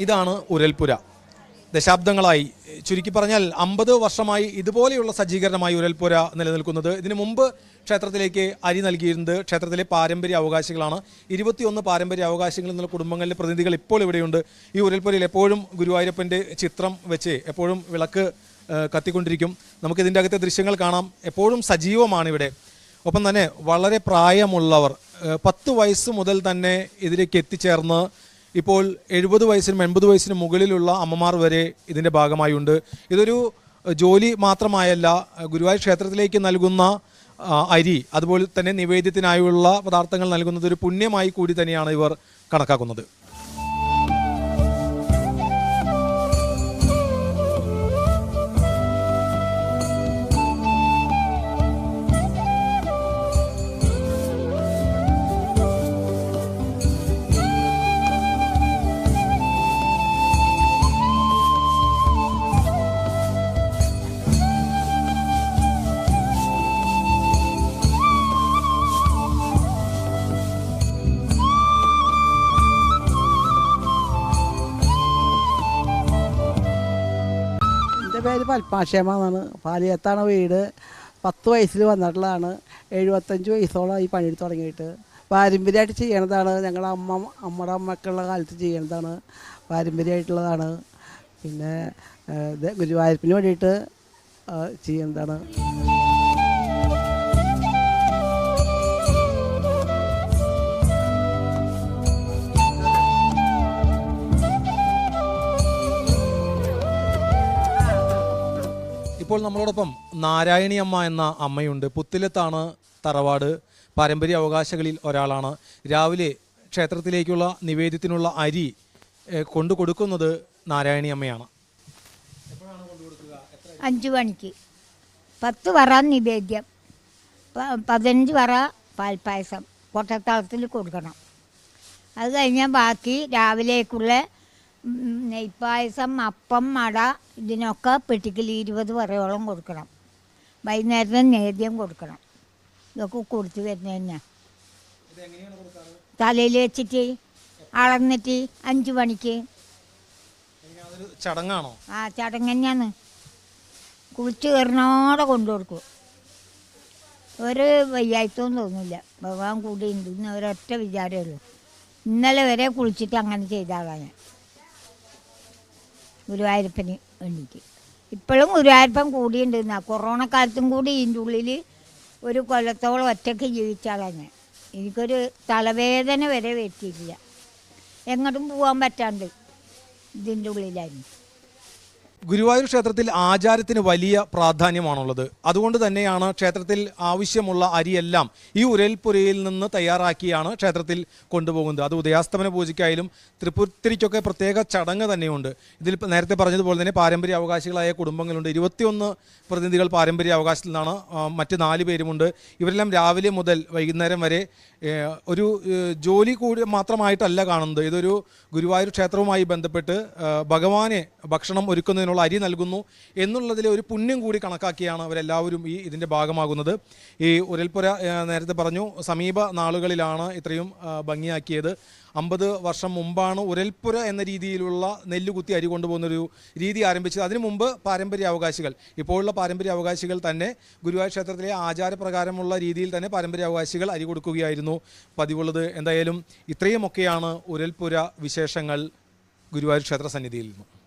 ഇതാണ് ഉരൽപുര. ദശാബ്ദങ്ങളായി. ചുരുക്കി പറഞ്ഞാൽ അമ്പത് വർഷമായി ഇതുപോലെയുള്ള സജ്ജീകരണമായി ഉരൽപുര നിലനിൽക്കുന്നത്. ഇതിനു മുമ്പ് ക്ഷേത്രത്തിലേക്ക് അരി നൽകിയിരുന്നത് ക്ഷേത്രത്തിലെ പാരമ്പര്യ അവകാശികളാണ്. ഇരുപത്തിയൊന്ന് പാരമ്പര്യ അവകാശികളിൽ നിന്നുള്ള കുടുംബങ്ങളിലെ പ്രതിനിധികൾ ഇപ്പോൾ ഇവിടെയുണ്ട്. ഈ ഉരൽപുരയിൽ എപ്പോഴും ഗുരുവായൂരപ്പന്റെ ചിത്രം വെച്ച് എപ്പോഴും വിളക്ക് കത്തിക്കൊണ്ടിരിക്കും. നമുക്കിതിന്റെ അകത്തെ ദൃശ്യങ്ങൾ കാണാം. എപ്പോഴും സജീവമാണ് ഇവിടെ. ഒപ്പം തന്നെ വളരെ പ്രായമുള്ളവർ പത്ത് വയസ്സ് മുതൽ തന്നെ ഇതിലേക്ക് എത്തിച്ചേർന്ന് ഇപ്പോൾ എഴുപത് വയസ്സിനും എൺപത് വയസ്സിനും മുകളിലുള്ള അമ്മമാർ വരെ ഇതിന്റെ ഭാഗമായുണ്ട്. ഇതൊരു ജോലി മാത്രമായല്ല ഗുരുവായൂർ ക്ഷേത്രത്തിലേക്ക് നൽകുന്ന അരി അതുപോലെ തന്നെ നിവേദ്യത്തിനായുള്ള പദാർത്ഥങ്ങൾ നൽകുന്നത് ഒരു പുണ്യമായി കൂടി തന്നെയാണ് ഇവർ കണക്കാക്കുന്നത്. പേര് പത്മാക്ഷേമ പാലിയത്താണ് വീട്. പത്ത് വയസ്സിൽ വന്നിട്ടുള്ളതാണ്. എഴുപത്തഞ്ച് വയസ്സോളം ഈ പണിയെടുത്ത് തുടങ്ങിയിട്ട്. പാരമ്പര്യമായിട്ട് ചെയ്യണതാണ്. ഞങ്ങളുടെ അമ്മ അമ്മയുടെ അമ്മക്കുള്ള കാലത്ത് ചെയ്യണതാണ്. പാരമ്പര്യമായിട്ടുള്ളതാണ്. പിന്നെ ഗുരുവായൂരപ്പിന് വേണ്ടിയിട്ട് ചെയ്യുന്നതാണ് ഇപ്പോൾ നമ്മളോടൊപ്പം നാരായണി അമ്മ എന്ന അമ്മയുണ്ട്. പുത്തിലത്താണ് തറവാട്. പാരമ്പര്യ അവകാശങ്ങളിൽ ഒരാളാണ്. രാവിലെ ക്ഷേത്രത്തിലേക്കുള്ള നിവേദ്യത്തിനുള്ള അരി കൊണ്ടു കൊടുക്കുന്നത് നാരായണി അമ്മയാണ്. അഞ്ചു മണിക്ക്. പത്ത് വറ നിവേദ്യം. പതിനഞ്ച് വറ പാൽപ്പായസം. കൊട്ടത്താളത്തിൽ കൊടുക്കണം. അത് കഴിഞ്ഞാൽ ബാക്കി രാവിലേക്കുള്ള നെയ്പ്പായസം അപ്പം മട ഇതിനൊക്കെ പെട്ടിക്കൽ ഇരുപത് പറയോളം കൊടുക്കണം. വൈകുന്നേരത്തെ നേദ്യം കൊടുക്കണം. ഇതൊക്കെ കൊടുത്തു വരുന്നത് തന്നെ. തലയിൽ വെച്ചിട്ട് അളന്നിട്ട് അഞ്ച് മണിക്ക്. ചടങ്ങാണോ? ആ ചടങ്ങ് തന്നെയാണ്. കുളിച്ച് കയറിനോടെ കൊണ്ടു കൊടുക്കും. ഒരു വയ്യായിട്ടൊന്നും തോന്നില്ല. ഭഗവാൻ കൂടി ഉണ്ട്. ഇന്ന് ഒരൊറ്റ വിചാരമേ ഉള്ളൂ. ഇന്നലെ വരെ കുളിച്ചിട്ട് അങ്ങനെ ചെയ്ത ആളാണ് ഞാൻ. ഗുരുവായൂരപ്പന് വേണ്ടിയിട്ട്. ഇപ്പോഴും ഗുരുവായൂരപ്പൻ കൂടിയുണ്ട് എന്നാൽ കൊറോണ കാലത്തും കൂടി ഇതിന്റെ ഉള്ളിൽ ഒരു കൊല്ലത്തോളം ഒറ്റയ്ക്ക് ജീവിച്ചാളാണ് ഞാൻ എനിക്കൊരു തലവേദന വരെ വരുത്തിയിട്ടില്ല. എങ്ങോട്ടും പോകാൻ പറ്റാണ്ട് ഇതിന്റെ ഉള്ളിലായിരുന്നു. ഗുരുവായൂർ ക്ഷേത്രത്തിൽ ആചാരത്തിന് വലിയ പ്രാധാന്യമാണുള്ളത്. അതുകൊണ്ട് തന്നെയാണ് ക്ഷേത്രത്തിൽ ആവശ്യമുള്ള അരിയെല്ലാം ഈ ഉരൽപുരയിൽ നിന്ന് തയ്യാറാക്കിയാണ് ക്ഷേത്രത്തിൽ കൊണ്ടുപോകുന്നത്. അത് ഉദയാസ്തമന പൂജയ്ക്കായാലും തൃപ്പുത്തിരിക്കൊക്കെ പ്രത്യേക ചടങ്ങ് തന്നെയുണ്ട്. ഇതിൽ നേരത്തെ പറഞ്ഞതുപോലെ തന്നെ പാരമ്പര്യ അവകാശികളായ കുടുംബങ്ങളുണ്ട്. ഇരുപത്തിയൊന്ന് പ്രതിനിധികൾ പാരമ്പര്യ അവകാശത്തിൽ നിന്നാണ് മറ്റ് നാല് പേരുമുണ്ട്. ഇവരെല്ലാം രാവിലെ മുതൽ വൈകുന്നേരം വരെ ഒരു ജോലി കൂടി മാത്രമായിട്ടല്ല കാണുന്നത്. ഇതൊരു ഗുരുവായൂർ ക്ഷേത്രവുമായി ബന്ധപ്പെട്ട് ഭഗവാനെ ഭക്ഷണം ഒരുക്കുന്നതിനുള്ള അരി നൽകുന്നു എന്നുള്ളതിലെ ഒരു പുണ്യം കൂടി കണക്കാക്കിയാണ് അവരെല്ലാവരും ഈ ഇതിന്റെ ഭാഗമാകുന്നത്. ഈ ഉരൽപ്പുര നേരത്തെ പറഞ്ഞു സമീപ നാളുകളിലാണ് ഇത്രയും ഭംഗിയാക്കിയത്. അമ്പത് വർഷം മുമ്പാണ് ഉരൽപ്പുര എന്ന രീതിയിലുള്ള നെല്ല് കുത്തി അരി കൊണ്ടുപോകുന്നൊരു രീതി ആരംഭിച്ചത്. അതിനു മുമ്പ് പാരമ്പര്യ അവകാശികൾ. ഇപ്പോഴുള്ള പാരമ്പര്യ അവകാശികൾ തന്നെ ഗുരുവായൂർ ക്ഷേത്രത്തിലെ ആചാരപ്രകാരമുള്ള രീതിയിൽ തന്നെ പാരമ്പര്യ അവകാശികൾ അരി കൊടുക്കുകയായിരുന്നു പതിവുള്ളത്. എന്തായാലും ഇത്രയുമൊക്കെയാണ് ഉരൽപ്പുര വിശേഷങ്ങൾ ഗുരുവായൂർ ക്ഷേത്ര സന്നിധിയിൽ. നിന്നും